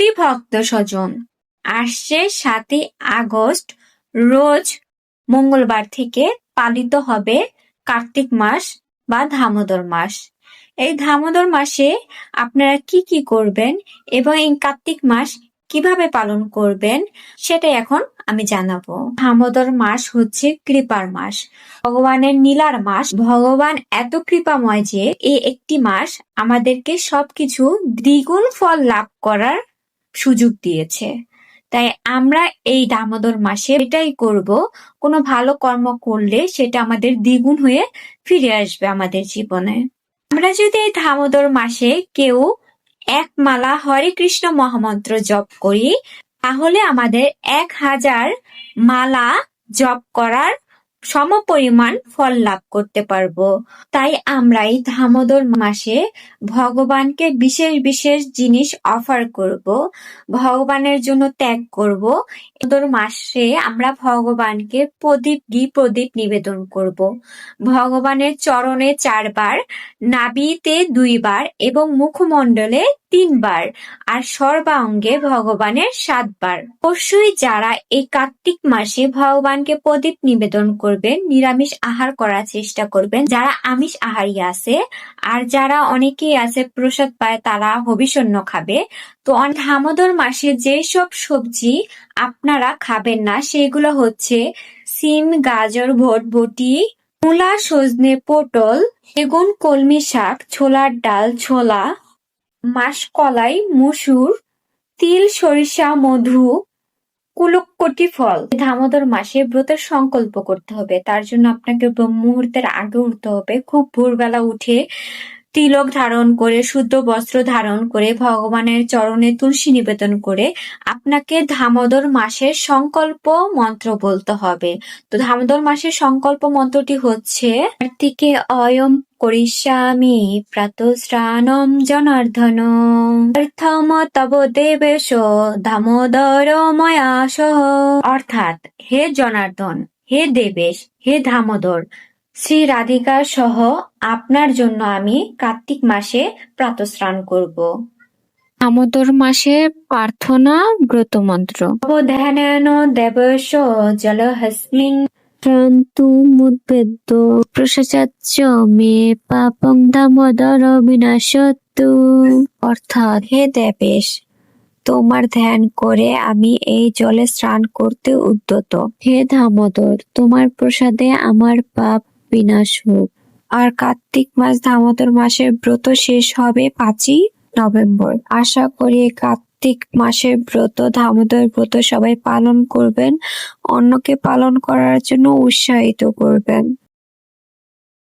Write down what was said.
সুধী ভক্ত স্বজন। আসছে সাতই আগস্ট, রোজ মঙ্গলবার থেকে পালিত হবে কার্তিক মাস বা ধামোদর মাস। এই ধামোদর মাসে আপনারা কি কি করবেন এবং এই কার্তিক মাস কীভাবে পালন করবেন সেটা এখন আমি জানাব। দামোদর মাস হচ্ছে কৃপার মাস। ভগবানের নীলার মাস। ভগবান এত কৃপাময় যে এই একটি মাস আমাদেরকে সবকিছু দ্বিগুণ ফল লাভ করার সুযোগ দিয়েছে। তাই আমরা এই দামোদর মাসে এটাই করব, কোনো ভালো কর্ম করলে সেটা আমাদের দ্বিগুণ হয়ে ফিরে আসবে আমাদের জীবনে। আমরা যদি এই দামোদর মাসে কেউ এক মালা হরে কৃষ্ণ মহামন্ত্র জপ করি, তাহলে আমাদের এক হাজার মালা জপ করার সমপরিমাণ ফল লাভ করতে পারব। তাই আমরা এই দামোদর মাসে ভগবানকে বিশেষ বিশেষ জিনিস অফার করব, ভগবানের জন্য ত্যাগ করব। দামোদর মাসে আমরা ভগবানকে প্রদীপ ঘি প্রদীপ নিবেদন করব। ভগবানের চরণে চারবার নাবিতে দুইবার এবং মুখমণ্ডলে তিনবার আর সর্বাঙ্গে ভগবানের সাতবার। অবশ্যই যারা এই কার্তিক মাসে ভগবানকে প্রদীপ নিবেদন করবেন, নিরামিষ আহার করার চেষ্টা করবেন, যারা আমিষ আহারী আছে আর যারা অনেকেই আছে প্রসাদ পায়, তারা হবিষণ্য খাবে। তো দামোদর মাসে যেসব সবজি আপনারা খাবেন না, সেগুলো হচ্ছে সিম, গাজর ভটভটি মূলা, সজনে, পটল বেগুন কলমি শাক, ছোলার ডাল, ছোলা মাসকলাই, মসুর, তিল, সরিষা, মধু কুলুককটি ফল। দামোদর মাসে ব্রতের সংকল্প করতে হবে। তার জন্য আপনাকে ব্রহ্ম মুহূর্তের আগে উঠতে হবে। খুব ভোরবেলা উঠে তিলক ধারণ করে, শুদ্ধ বস্ত্র ধারণ করে, ভগবানের চরণে তুলসী নিবেদন করে আপনাকে দামোদর মাসের সংকল্প মন্ত্র বলতে হবে। তো দামোদর মাসের সংকল্প মন্ত্রটি হচ্ছে, কার্তিকে অয়ম করিষ্যামি প্রাতঃস্নানম জনার্দন অর্থম তব দেবেশ দামোদর ময়া সহ অর্থাৎ, হে জনার্দন, হে দেবেশ, হে দামোদর শ্রী রাধিকা সহ আপনার জন্য আমি কার্তিক মাসে প্রাতঃস্নান করব। দামোদর মাসে প্রার্থনা ব্রত মন্ত্র। অবধানেন জলহস্মিন মুদ্বেদ্য মে পাপং দামোদর বিনাশত্তু। অর্থাৎ হে দেবেশ তোমার ধ্যান করে আমি এই জলে স্নান করতে উদ্যত। হে দামোদর তোমার প্রসাদে আমার পাপ বিনাশ হোক। আর কার্তিক মাস দামোদর মাসের ব্রত শেষ হবে পাঁচই নভেম্বর। আশা করি কার্তিক মাসের ব্রত, দামোদর ব্রত সবাই পালন করবেন, অন্যকে পালন করার জন্য উৎসাহিত করবেন।